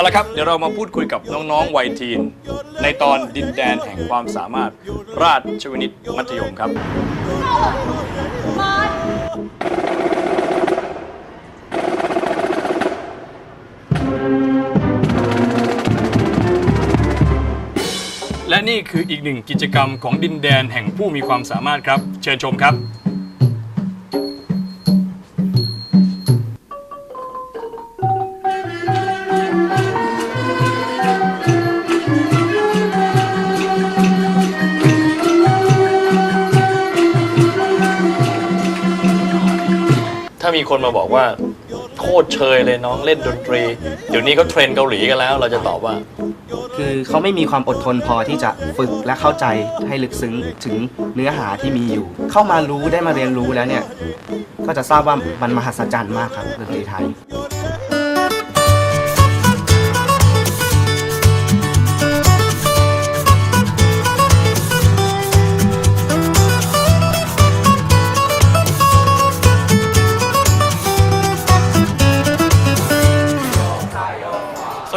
เอาละครับ เดี๋ยวเรามาพูดคุยกับน้องๆวัยทีน ในตอนดินแดนแห่งความสามารถ ราชวินิตมัธยมครับ และนี่คืออีกหนึ่งกิจกรรมของดินแดนแห่งผู้มีความสามารถครับ เชิญชมครับ มีคนมาบอกว่า โคตรเชยเลยน้องเล่นดนตรี เดี๋ยวนี้เขาเทรนเกาหลีกันแล้ว เราจะตอบว่า คือเขาไม่มีความอดทนพอที่จะฝึกและเข้าใจให้ลึกซึ้งถึงเนื้อหาที่มีอยู่ เข้ามารู้ได้มาเรียนรู้แล้วเนี่ย ก็จะทราบว่ามันมหัศจรรย์มากครับดนตรีไทย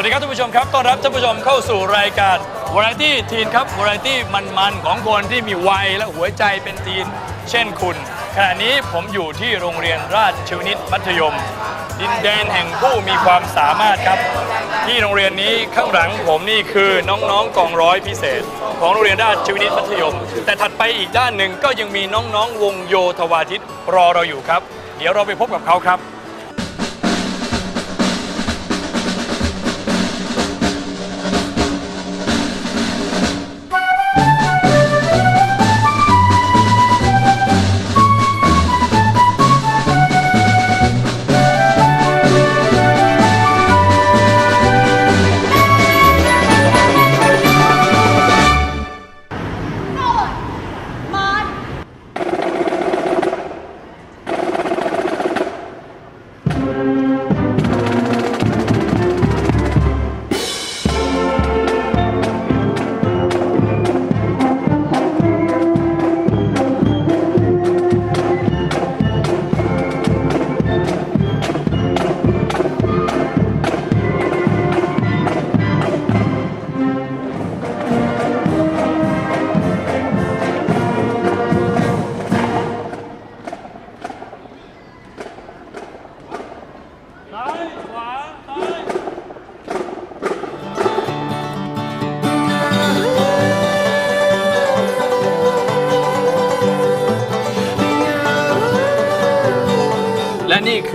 สวัสดีครับท่านผู้ชมครับ ต้อนรับท่านผู้ชมเข้าสู่รายการ Variety Teen ครับ Variety มันๆ ของคนที่มีวัยและหัวใจเป็นทีน เช่นคุณ ขณะนี้ผมอยู่ที่โรงเรียนราชวินิตมัธยม ดินแดนแห่งผู้มีความสามารถครับ ที่โรงเรียนนี้ข้างหลังผมนี่คือน้องๆกองร้อยพิเศษ ของโรงเรียนราชวินิตมัธยม แต่ถัดไปอีกด้านหนึ่งก็ยังมีน้องๆ วงโยธวาทิตรอเราอยู่ครับ เดี๋ยวเราไปพบกับเขาครับ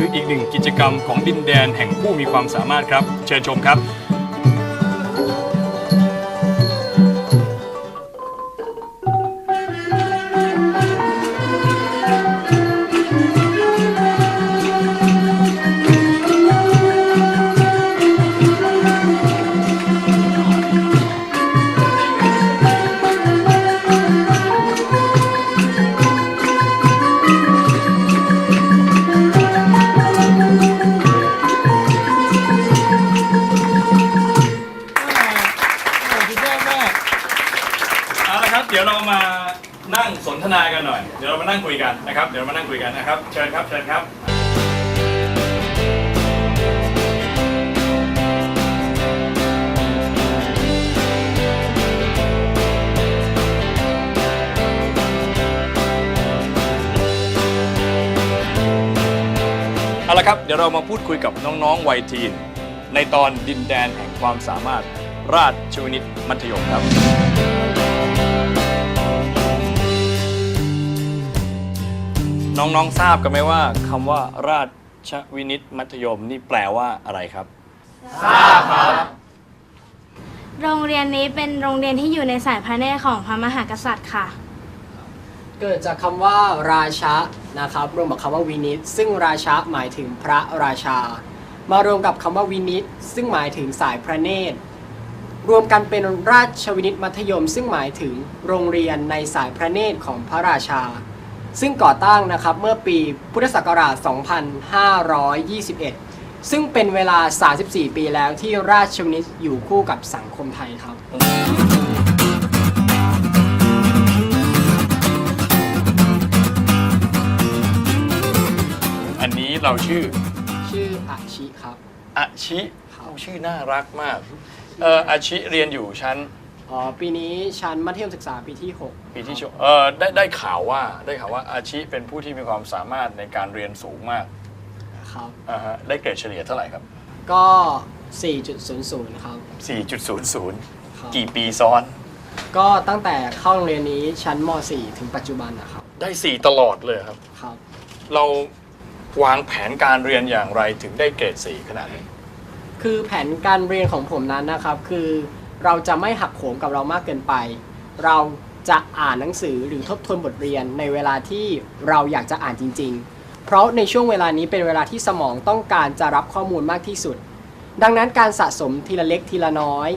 คืออีกหนึ่งกิจกรรมของดินแดนแห่งผู้มีความสามารถครับ เชิญชมครับ อยเดี๋ยวเรามานั่งคุยกันนะครับเดี๋ยวเรามานั่งคุยกันนะครับเชิญครับเชิญครับเอาละครับเดี๋ยวเรามาพูดคุยกับน้องๆวัยทีน ในตอนดินแดนแห่งความสามารถราชวินิตมัธยมครับ น้องๆทราบกันไหมว่าคำว่าราชวินิตมัธยมนี่แปลว่าอะไรครับ โรงเรียนนี้เป็นโรงเรียนที่อยู่ในสายพระเนตรของพระมหากษัตริย์ค่ะ เกิดจากคำว่าราชะนะครับรวมกับคำว่าวินิต ซึ่งราชะหมายถึงพระราชา มารวมกับคำว่าวินิต ซึ่งหมายถึงสายพระเนตร รวมกันเป็นราชวินิตมัธยม ซึ่งหมายถึงโรงเรียนในสายพระเนตรของพระราชา ซึ่งก่อตั้งนะครับเมื่อปีพุทธศักราช 2521 ซึ่งเป็นเวลา 34 ปีแล้วที่ราชวินิตอยู่คู่กับสังคมไทยครับ อันนี้เราชื่อชื่ออาชิครับ อาชิครับชื่อน่ารักมากเอออาชิเรียนอยู่ชั้น อ๋อปีนี้ชั้นมัธยมศึกษาปีที่ปีที่ชเออได้ได้ข่าวว่าได้ข่าวว่าอาชิเป็นผู้ที่มีความสามารถในการเรียนสูงมาก6ครับ อ่าฮะได้เกรดเฉลี่ยเท่าไหร่ครับ ก็ 4.00 ครับ4.00ครับกี่ปีซ้อน ก็ตั้งแต่เข้าโรงเรียนนี้ชั้นม .4 ถึงปัจจุบันนะครับได้ 4 ตลอดเลยครับ ครับ เราวางแผนการเรียนอย่างไรถึงได้เกรด 4 ขนาดนี้ คือแผนการเรียนของผมนั้นนะครับ คือ เราจะไม่หักโหมกับเรามากเกินไป เราจะอ่านหนังสือหรือทบทวนบทเรียนในเวลาที่เราอยากจะอ่านจริง ๆ เพราะในช่วงเวลานี้เป็นเวลาที่สมองต้องการจะรับข้อมูลมากที่สุด ดังนั้นการสะสมทีละเล็กทีละน้อย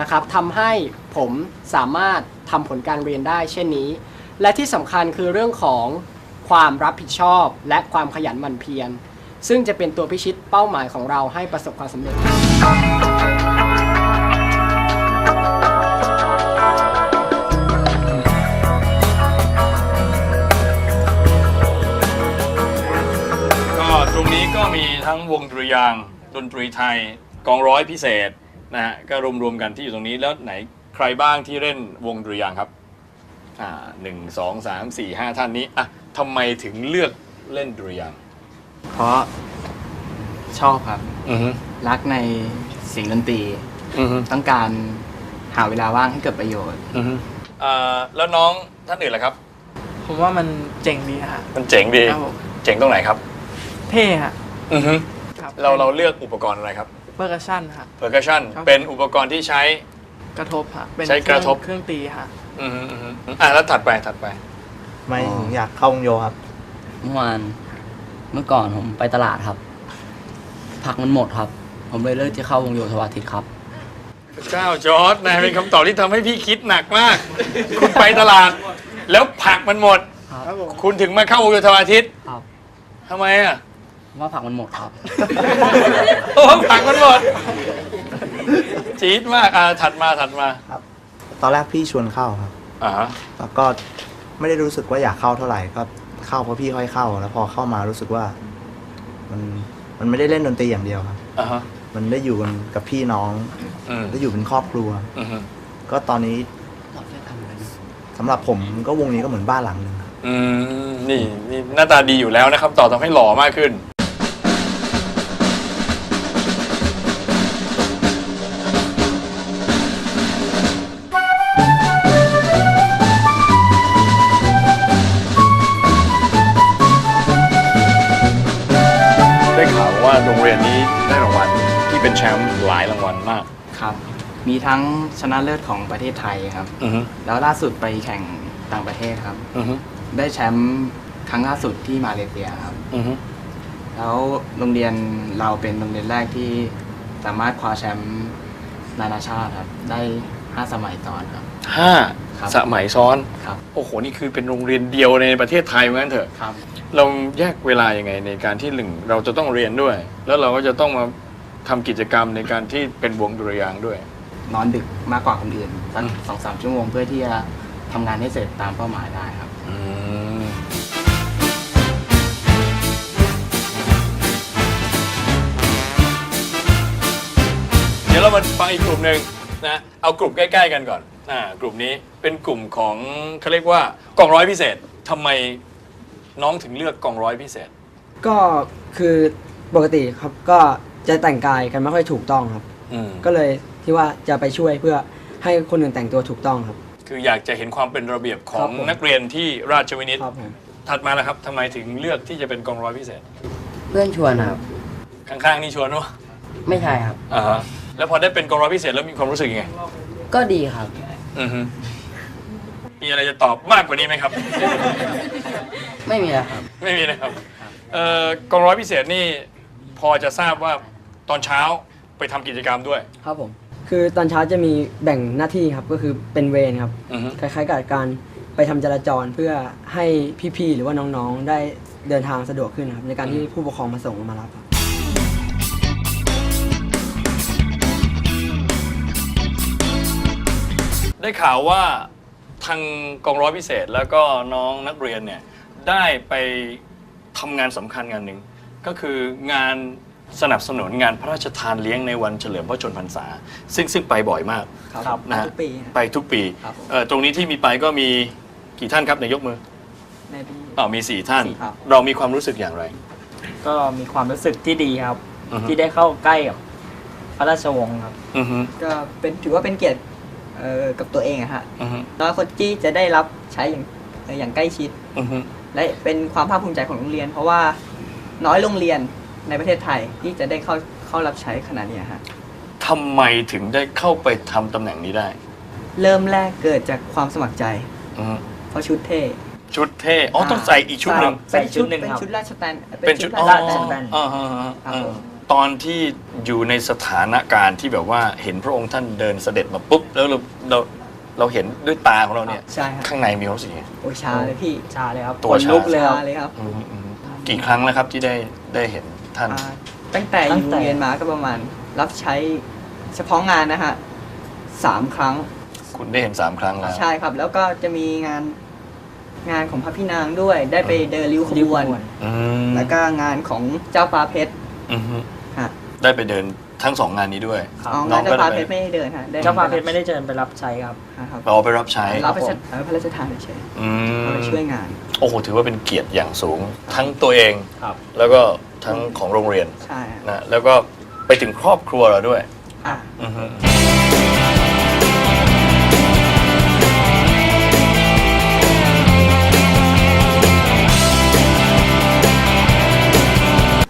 นะครับทำให้ผมสามารถทำผลการเรียนได้เช่นนี้ และที่สำคัญคือเรื่องของความรับผิดชอบและความขยันหมั่นเพียรซึ่งจะเป็นตัวพิชิตเป้าหมายของเราให้ประสบความสำเร็จ มีทั้งวงดุริยางค์ดนตรีไทยกองร้อยพิเศษนะฮะก็รวมๆกันที่อยู่ตรงนี้แล้วไหนใครบ้างที่เล่นวงดุริยางค์ครับอ่าหนึ่งสองสามสี่ห้าท่านนี้อะทำไมถึงเลือกเล่นดุริยางค์เพราะชอบครับ อือฮึรักในเสียงดนตรี อือฮึต้องการหาเวลาว่างให้เกิดประโยชน์ อือฮึอ่าแล้วน้องท่านอื่นล่ะครับ ผมว่ามันเจ๋งดีฮะมันเจ๋งดี ครับผมเจ๋งตรงไหนครับ เท่ฮะ อือฮึครับเราเราเลือกอุปกรณ์อะไรครับเปอร์คัชชั่นฮะ percussion ครับ เป็นอุปกรณ์ที่ใช้ กระทบฮะเป็นใช้กระทบ เครื่องตีฮะอือฮึอือฮึอะแล้วถัดไปถัดไป ไม่ถึงอยากเข้าวงโยครับ เมื่อวานเมื่อก่อนผมไปตลาดครับ ผักมันหมดครับ ผมเลยเลือกจะเข้าวงโยธวาทิตครับ เจ้าจอร์ดนายเป็นคำตอบที่ทำให้พี่คิดหนักมาก คุณไปตลาด แล้วผักมันหมด ครับผมคุณถึงมาเข้าวงโยธวาทิตครับ ทำไมอะ ว่าผักมันหมดครับ โอ้ผักมันหมด จี๊ดมากอะถัดมาถัดมาตอนแรกพี่ชวนเข้าครับ อ่าฮะแล้วก็ไม่ได้รู้สึกว่าอยากเข้าเท่าไหร่ก็เข้าเพราะพี่ค่อยเข้า แล้วพอเข้ามารู้สึกว่า มันมันไม่ได้เล่นดนตรีอย่างเดียวครับ อ่าฮะมันได้อยู่กันกับพี่น้องอืมได้อยู่เป็นครอบครัว อือฮึก็ตอนนี้สำหรับผมก็วงนี้ก็เหมือนบ้านหลังหนึ่งครับอืมนี่นี่หน้าตาดีอยู่แล้วนะครับ ต่อทำให้หล่อมากขึ้น นนี้ได้รางวัลที่เป็นแชมป์หลายรางวัลมาก ครับ มีทั้งชนะเลิศของประเทศไทยครับ อือฮึแล้วล่าสุดไปแข่งต่างประเทศครับ อือฮึได้แชมป์ครั้งล่าสุดที่มาเลเซียครับ อือฮึแล้วโรงเรียนเราเป็นโรงเรียนแรกที่สามารถคว้าแชมป์นานาชาติครับ ได้ 5 สมัยซ้อนครับห้า ครับสมัยซ้อนครับ โอ้โหนี่คือเป็นโรงเรียนเดียวในประเทศไทยเหมือนกันเถอะ ครับ เราแยกเวลายังไงในการที่หนึ่งเราจะต้องเรียนด้วย แล้วเราก็จะต้องมาทำกิจกรรมในการที่เป็นวงดุริยางค์ด้วย นอนดึกมากกว่าคนอื่นสักอืมสองสามชั่วโมงเพื่อที่จะทำงานให้เสร็จตามเป้าหมายได้ครับอืมเดี๋ยวเรามาฟังอีกกลุ่มหนึ่งนะ เอากลุ่มใกล้ ๆ กันก่อน อ่ากลุ่มนี้เป็นกลุ่มของเขาเรียกว่ากองร้อยพิเศษทำไมน้องถึงเลือกกองร้อยพิเศษ ก็คือปกติครับก็จะแต่งกายกันไม่ค่อยถูกต้องครับ อืมก็เลยที่ว่าจะไปช่วยเพื่อให้คนอื่นแต่งตัวถูกต้องครับ คืออยากจะเห็นความเป็นระเบียบขคอรังบผม นักเรียนที่ราชวินิต ครับผมถัดมาแล้วครับทำไมถึงเลือกที่จะเป็นกองร้อยพิเศษ เพื่อนชวนครับ ข้างๆนี่ชวนวะไม่ใช่ครับ อ่าฮะแล้วพอได้เป็นกองร้อยพิเศษแล้วมีความรู้สึกยังไง ก็ดีครับ อือฮึมีอะไรจะตอบมากกว่านี้ไหมครับ ไม่มีแล้วครับ ไม่มีนะครับเอ่อกองร้อยพิเศษนี่พอจะทราบว่าตอนเช้าไปทำกิจกรรมด้วย ครับผมอคือตอนเช้าจะมีแบ่งหน้าที่ครับ ก็คือเป็นเวรครับ อือฮึ คล้ายๆกับการไปทำจราจรเพื่อให้พี่ๆ หรือว่าน้องๆ ได้เดินทางสะดวกขึ้นครับ ในการที่ผู้ปกครองมาส่งมารับครับ ได้ข่าวว่าทางกองร้อยพิเศษแล้วก็น้องนักเรียนเนี่ยได้ไปทำงานสำคัญงานหนึ่งก็คืองานสนับสนุนงานพระราชทานเลี้ยงในวันเฉลิมพระชนมพรรษา ซึ่งซึ่งไปบ่อยมากครับนะฮะทุกปีไปทุกปีครับเอ่อตรงนี้ที่มีไปก็มีกี่ท่านครับในยกมือในปี อ๋อมีสี่ท่าน สี่ครับ เรามีความรู้สึกอย่างไร ก็มีความรู้สึกที่ดีครับ อือฮึ ที่ได้เข้าใกล้กับพระราชวงศ์ครับ อือฮึ ก็เป็นถือว่าเป็นเกียรติ เอ่อกับตัวเองอะฮะอือฮึน้อยคนที่จะได้รับใช้อย่างเอ่ออย่างใกล้ชิด อือฮึและเป็นความภาคภูมิใจของโรงเรียน เพราะว่าน้อยโรงเรียนในประเทศไทยที่จะได้เข้าเข้ารับใช้ขนาดเนี้ยฮะ ทำไมถึงได้เข้าไปทำตำแหน่งนี้ได้เริ่มแรกเกิดจากความสมัครใจ อือฮึเพราะชุดเท่ชุดเท่อ๋อต้องใส่อีกชุดหนึ่ง ใส่เป็นชุดหนึ่งเป็นครับ ชุดราชตันเป็นชุดราชอ๋อตันอ่าฮะอ่าครับฮะผม ตอนที่อยู่ในสถานการณ์ที่แบบว่าเห็นพระองค์ท่านเดินเสด็จมาปุ๊บแล้วเราเราเราเห็นด้วยตาของเราเนี่ยใช่ฮะข้างในมีความรู้สึกยังไง โอ้ยชาเลยพี่ชาเลยครับตัว ขนชาลุกเลยครับชาเลยครับอืมอืมกี่ครั้งแล้วครับที่ได้ได้เห็นท่าน อ่าตั้งแต่อตั้ยู่งโรแต่งเรียนมาก็ประมาณ รับใช้เฉพาะงานนะฮะสามครั้งคุณได้เห็นสามครั้งแล้ว ใช่ครับ แล้วก็จะมีงานงานของพระพี่นางด้วย ได้ไปเดินริ้วขบวน อืมแล้วก็งานของเจ้าฟ้าเพชร อือฮึฮะได้ไปเดินทั้งสองงานนี้ด้วยอ๋องานเจ้าฟ้าเพชรไม่ได้เดินฮะได้เจ้าฟ้าเพชรไม่ได้เชิญไปรับใช้ครับครับเราไปรับใช้รับพระราชเอ่อพระราชทานเฉยอืๆมเอาไปช่วยงาน โอ้โหถือว่าเป็นเกียรติอย่างสูง ทั้งตัวเองครับ แล้วก็ทั้งของโรงเรียนใช่ฮะนะแล้วก็ไปถึงครอบครัวเราด้วย อะ อือฮึ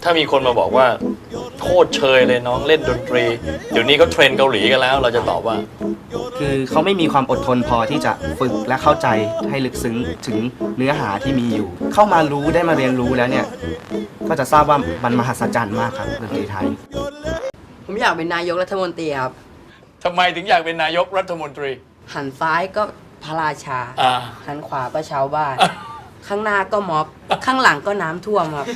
ถ้ามีคนมาบอกว่าโคตรเชยเลยน้องเล่นดนตรี เดี๋ยวนี้เขาเทรนเกาหลีกันแล้ว เราจะตอบว่า คือเขาไม่มีความอดทนพอที่จะฝึกและเข้าใจให้ลึกซึ้งถึงเนื้อหาที่มีอยู่ เข้ามารู้ได้มาเรียนรู้แล้วเนี่ย ก็จะทราบว่ามันมหัศจรรย์มากครับดนตรีไทย ผมอยากเป็นนายกรัฐมนตรีครับ ทำไมถึงอยากเป็นนายกรัฐมนตรี หันซ้ายก็พระราชา อ่า หันขวาก็ชาวบ้าน ข้างหน้าก็ม็อบ ข้างหลังก็น้ำท่วมครับ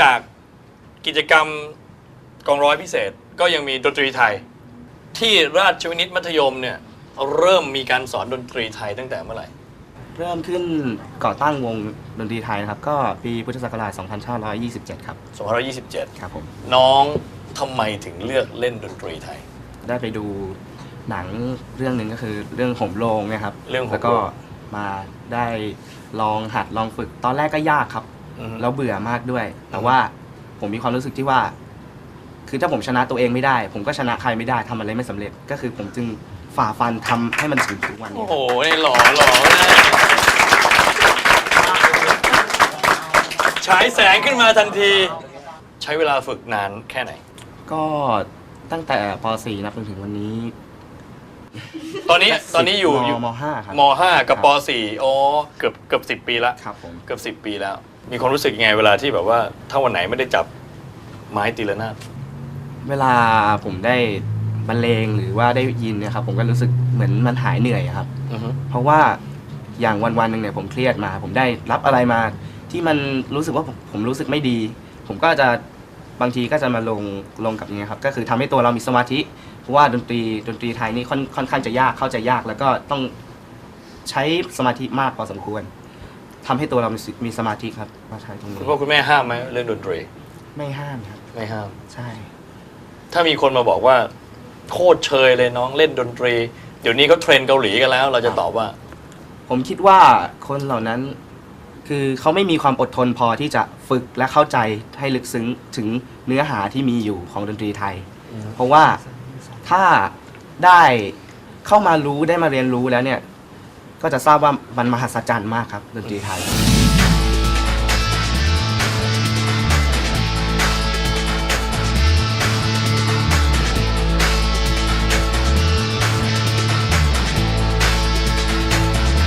จากกิจกรรมกองร้อยพิเศษ ก็ยังมีดนตรีไทย ที่ราชวินิตมัธยมเนี่ยเริ่มมีการสอนดนตรีไทยตั้งแต่เมื่อไหร่ เริ่มขึ้นก่อตั้งวงดนตรีไทยนะครับ ก็ปีพุทธศักราช 2527 ครับ 2527 ครับผมน้องทำไมถึงเลือกเล่นดนตรีไทย ได้ไปดูหนังเรื่องหนึ่งก็คือเรื่องห่มโลงเนะครับ เรื่องห่มโลงแล้วก็มาได้ลองหัดลองฝึก ตอนแรกก็ยากครับ อือฮึ แล้วเบื่อมากด้วย แต่ว่าผมมีความรู้สึกที่ว่า คือถ้าผมชนะตัวเองไม่ได้ ผมก็ชนะใครไม่ได้ทำอะไรไม่สำเร็จ ก็คือผมจึงฝ่าฟันทำให้มันถึงทุกวันโอ้นี้โหนี่หล่อหล่อนะฉายแสงขึ้นมาทันที ใช้เวลาฝึกนานแค่ไหน ก็ตั้งแต่ป .4 นับจนถึงวันนี้ตอนนี้ตอนนี้อยู่มอยู่ม .5 ครับ ม .5 กับครับป .4 อ๋อเกือบเกือบสิบปีละ ครับผม เกือบสิบปีแล้ว มีความรู้สึกยังไงเวลาที่แบบว่า ถ้าวันไหนไม่ได้จับไม้ตีละนาดเวลาผมได้บรรเลงหรือว่าได้ยินเนะครับ ผมก็รู้สึกเหมือนมันหายเหนื่อยอะครับ อือฮึเพราะว่าอย่างวันวันๆหนึ่งเนี่ยผมเครียดมา ผมได้รับอะไรมา ที่มันรู้สึกว่าผมผมรู้สึกไม่ดี ผมก็จะบางทีก็จะมาลงลงกับอย่างเงี้ยครับก็คือทำให้ตัวเรามีสมาธิเพราะว่าดนตรีดนตรีไทยนี่ค่อนค่อนข้างจะยากเข้าใจยาก แล้วก็ต้องใช้สมาธิมากพอสมควร ทำให้ตัวเรามีมีสมาธิครับมาใช้ตรงคุนี้ณพ่อคุณแม่ห้ามไหมเรื่องดนตรีไม่ห้ามครับ ไม่ห้าม ใช่ ถ้ามีคนมาบอกว่า โคตรเชยเลยน้องเล่นดนตรี เดี๋ยวนี้เขาเทรนเกาหลีกันแล้ว เราจะตอบว่า ผมคิดว่าคนเหล่านั้น คือเขาไม่มีความอดทนพอที่จะฝึกและเข้าใจให้ลึกซึ้งถึงเนื้อหาที่มีอยู่ของดนตรีไทยเพราะว่าถ้าได้เข้ามารู้ได้มาเรียนรู้แล้วเนี่ย ก็จะทราบว่ามันมหัศจรรย์มากครับดนตรีไทย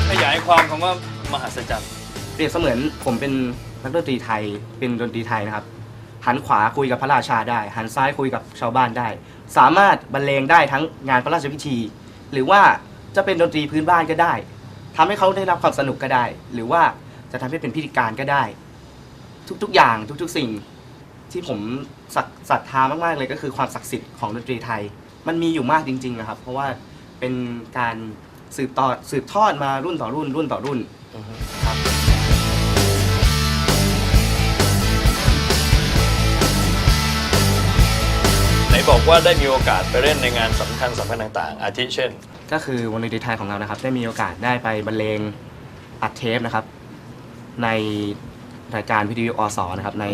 ขยายความของว่ามหัศจรรย์ เปรียบเสมือนผมเป็นนักดนตรีไทยเป็นดนตรีไทยนะครับ หันขวาคุยกับพระราชาได้ หันซ้ายคุยกับชาวบ้านได้ สามารถบรรเลงได้ทั้งงานพระราชพิธี หรือว่าจะเป็นดนตรีพื้นบ้านก็ได้ ทำให้เขาได้รับความสนุกก็ได้ หรือว่าจะทำให้เป็นพิธีการก็ได้ ทุกๆอย่างทุกๆสิ่งที่ผมศรัทศรัทธามากๆเลยก็คือความศักดิ์สิทธิ์ของดนตรีไทย มันมีอยู่มากจริง ๆ นะครับ เพราะว่าเป็นการสืบต่อสืบทอดมารุ่นต่อรุ่นรุ่นต่อรุ่นครับไหนบอกว่าได้มีโอกาสไปเล่นในงานสำคัญสำคัญต่าง ๆ อาทิเช่น ก็คือวงดนตรีไทยของเรานะครับ ได้มีโอกาสได้ไปบรรเลงอัดเทปนะครับ ในรายการวิทยุอสนะครับ ใน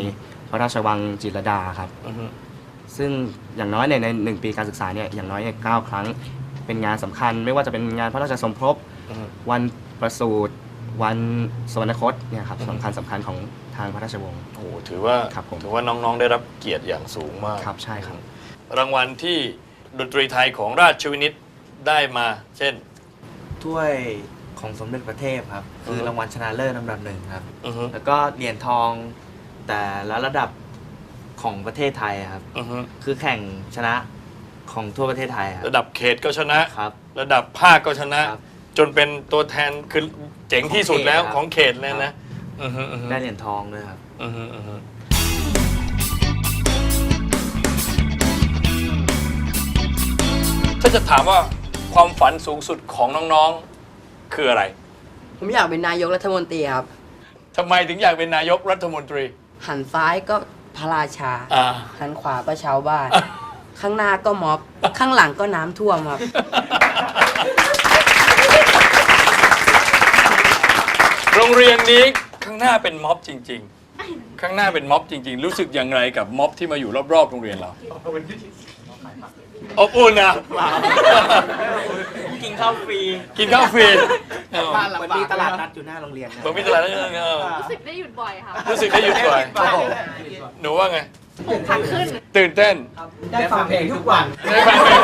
พระราชวังจิตรลดาครับซึ่งอย่างน้อยเนี่ยในหนึ่งปีการศึกษาเนี่ยอย่างน้อยเนี่ยเก้าครั้งเป็นงานสำคัญ ไม่ว่าจะเป็นงานพระราชสมภพวันประสูติวันสวรรคตเนี่ยครับสำคัญสำคัญของทางพระราชวงศ์ โอ้โหถือว่าครับผมถือว่าน้องๆได้รับเกียรติอย่างสูงมากครับใช่ครับ รางวัลที่ดนตรีไทยของราชวินิต ได้มาเช่น ถ้วยของสมเด็จพระเทพครับ คืออฮึ รางวัลชนะเลิศลำดับหนึ่งครับ อือฮึแล้วก็เหรียญทองแต่ละระดับของประเทศไทยอะครับ อือฮึคือแข่งชนะของทั่วประเทศไทยครับระดับเขตก็ชนะ ครับ ระดับภาคก็ชนะ ครับจนเป็นตัวแทนคือเจ๋งที่สุดแล้วขขอองงเขเขตตครับเลยนะอือฮึอือฮึได้เหรียญทองด้วยครับ อือฮึอือฮึถ้าจะถามว่า ความฝันสูงสุดของน้องๆ คืออะไร ผมอยากเป็นนายกรัฐมนตรีครับ ทำไมถึงอยากเป็นนายกรัฐมนตรี หันซ้ายก็พระราชา อ่า หันขวาก็ชาวบ้าน ข้างหน้าก็ม็อบ ข้างหลังก็น้ำท่วมครับ โรงเรียนนี้ข้างหน้าเป็นม็อบจริง ๆ ข้างหน้าเป็นม็อบจริง ๆ รู้สึกอย่างไรกับม็อบที่มาอยู่รอบๆ โรงเรียนเรา อบอุ่นนะกินข้าวฟรีกินข้าวฟรีมันมีตลาดนัดอยู่หน้าโรงเรียนนะเมืองพิจารณาเออ รู้สึกได้หยุดบ่อยค่ะรู้สึกได้หยุดบ่อย หนูว่าไงพักขึ้น ตื่นเต้นได้ฟังเพลงทุกวันได้ฟังเพลง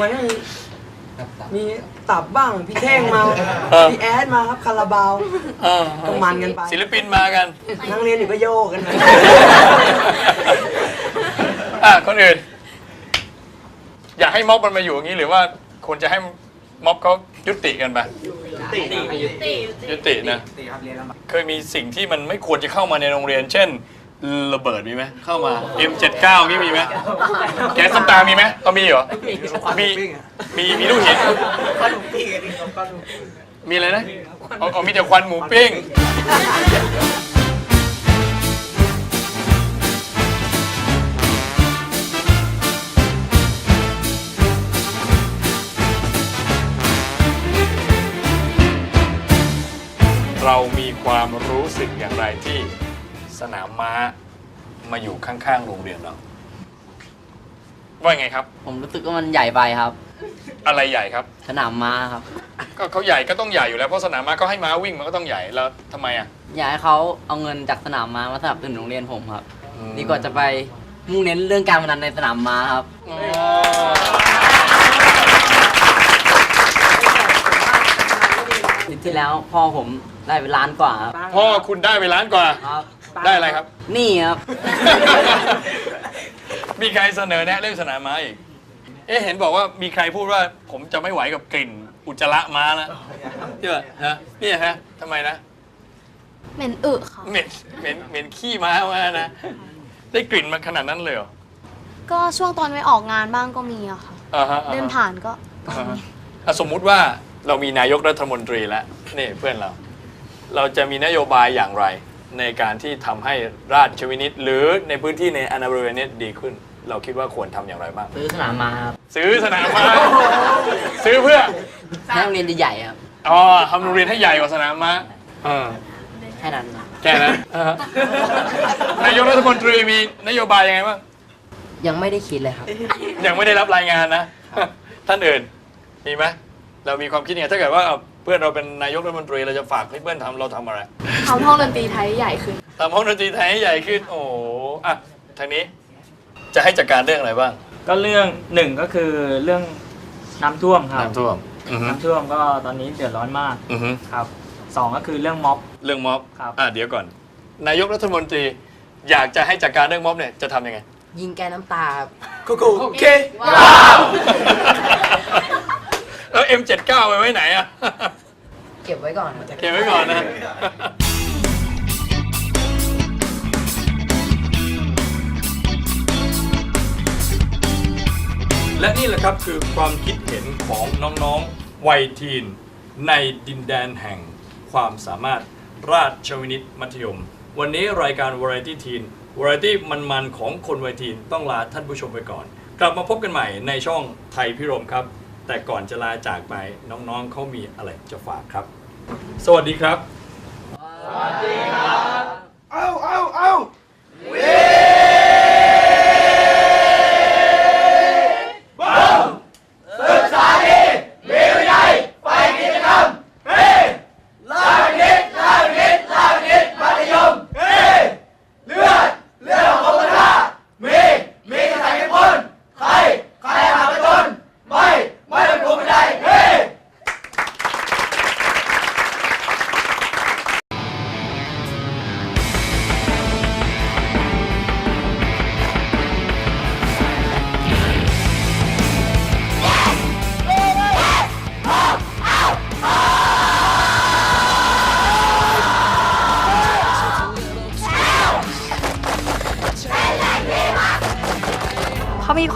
วันนี้มีตับบ้าง พี่เท่งมา เออ พี่แอดมาครับคาราบาว เออก็มันกันไป ศิลปินมากัน นั่งเรียนอยู่ก็โยกกันไป อะคนอื่น อยากให้ม็อบมันมาอยู่อย่างนี้หรือว่าควรจะให้ม็อบเขายุติกันไปยุตินะเคยมีสิ่งที่มันไม่ควรจะเข้ามาในโรงเรียน เช่นระเบิดมีไหมเข้ามา M79 นี่มีไหมแก๊สน้ำตามีไหมก็มีเหรอมีมีมีลูกหินมีอะไรนะเอาเอามีแต่ควันหมูปิ้ง เรามีความรู้สึกอย่างไรที่สนามม้ามาอยู่ข้างๆโรงเรียนเราว่าไงครับ ผมรู้สึกว่ามันใหญ่ไปครับ อะไรใหญ่ครับ สนามม้าครับ ก็เขาใหญ่ก็ต้องใหญ่อยู่แล้วเพราะสนามม้าก็ให้ม้าวิ่งมันก็ต้องใหญ่แล้วทำไมอะอยากให้เขาเอาเงินจากสนามม้ามาสนับสนุนโรงเรียนผมครับอืมดีกว่าจะไปมุ่งเน้นเรื่องการพนันในสนามม้าครับปี ที่แล้วพ่อผมได้ไปล้านกว่าครับพ่อคุณได้ไปล้านกว่า ครับ ได้อะไรครับ นี่ครับ มีใครเสนอแนะเรื่องสนามม้าอีก เอ๊ะเห็นบอกว่ามีใครพูดว่าผมจะไม่ไหวกับกลิ่นอุจจาระม้าแล้วใช่ป่ะฮะนี่ฮะทำไมนะ เหม็นอึค่ะ เหม็นเหม็นเหม็นขี้ม้ามานะ ได้กลิ่นมาขนาดนั้นเลยเหรอก็ช่วงตอนไปออกงานบ้างก็มีอะค่ะ อ่าฮะอ่าฮะเดินผ่านก็ อ่าฮะอะสมมุติว่า เรามีนายกรัฐมนตรีแล้วนี่เพื่อนเรา เราจะมีนโยบายอย่างไร ในการที่ทำให้ราชวินิต หรือในพื้นที่ในอนาบริเวณนี้ดีขึ้น เราคิดว่าควรทำอย่างไรบ้าง ซื้อสนามม้าครับซื้อสนามม้าซื้อเพื่อให้โรงเรียนใหญ่ๆครับ อ๋อทำโรงเรียนให้ใหญ่กว่าสนามม้าเออแค่นั้นครับแค่นั้นอ่าฮะนายกรัฐมนตรีมีนโยบายยังไงบ้าง ยังไม่ได้คิดเลยครับ ยังไม่ได้รับรายงานนะ ท่านอื่นมีไหม เรามีความคิดยังไงถ้าเกิดว่าเอาเพื่อนเราเป็นนายกรัฐมนตรีเราจะฝากให้เพื่อนทำเราทำอะไรทำห้องดนตรีไทยใหญ่ขึ้นทำห้องดนตรีไทยให้ใหญ่ขึ้น โอ้โหอะทางนี้จะให้จัดการเรื่องอะไรบ้างก็เรื่องหนึ่งก็คือเรื่องน้ำท่วมครับน้ำท่วมอือฮึน้ำท่วมก็ตอนนี้เดือดร้อนมากอือฮึครับสองก็คือเรื่องม็อบ เรื่องม็อบครับ อะเดี๋ยวก่อน นายกรัฐมนตรี อยากจะให้จัดการเรื่องม็อบเนี่ยจะทำยังไง ยิงแกน้ำตาครับโอเค แล้ว M79 ไปไว้ไหนอะ เก็บไว้ก่อนเก็บไว้ก่อนนะ และนี่แหละครับคือความคิดเห็นของน้องๆ วัยทีน ในดินแดนแห่งความสามารถราชวินิตมัธยม วันนี้รายการ Variety Teen Variety มันๆของคนวัยทีนต้องลาท่านผู้ชมไปก่อน กลับมาพบกันใหม่ในช่องไทยพิรมครับ แต่ก่อนจะลาจากไปน้องๆเขามีอะไรจะฝากครับ สวัสดีครับเอาเอาเอา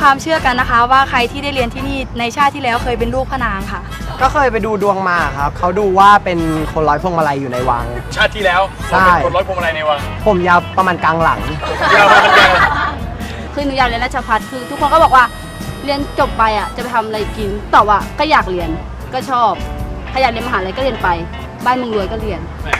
ความเชื่อกันนะคะ ว่าใครที่ได้เรียนที่นี่ในชาติที่แล้วเคยเป็นลูกพระนางค่ะ ก็เคยไปดูดวงมาครับเขาดูว่าเป็นคนร้อยพวงมาลัยอยู่ในวัง ชาติที่แล้วใช่เราเป็นคนร้อยพวงมาลัยในวังผมยาวประมาณกลางหลัง ยาวมาเป็นยังคือหนูอยากเรียนราชพัฒคือ ทุกคนก็บอกว่าเรียนจบไปอะจะไปทำอะไรกินตอบว่าก็อยากเรียนก็ชอบถ้าอยากเรียนมหาลัยก็เรียนไป บ้านเมึงรวยก็เรียน แหม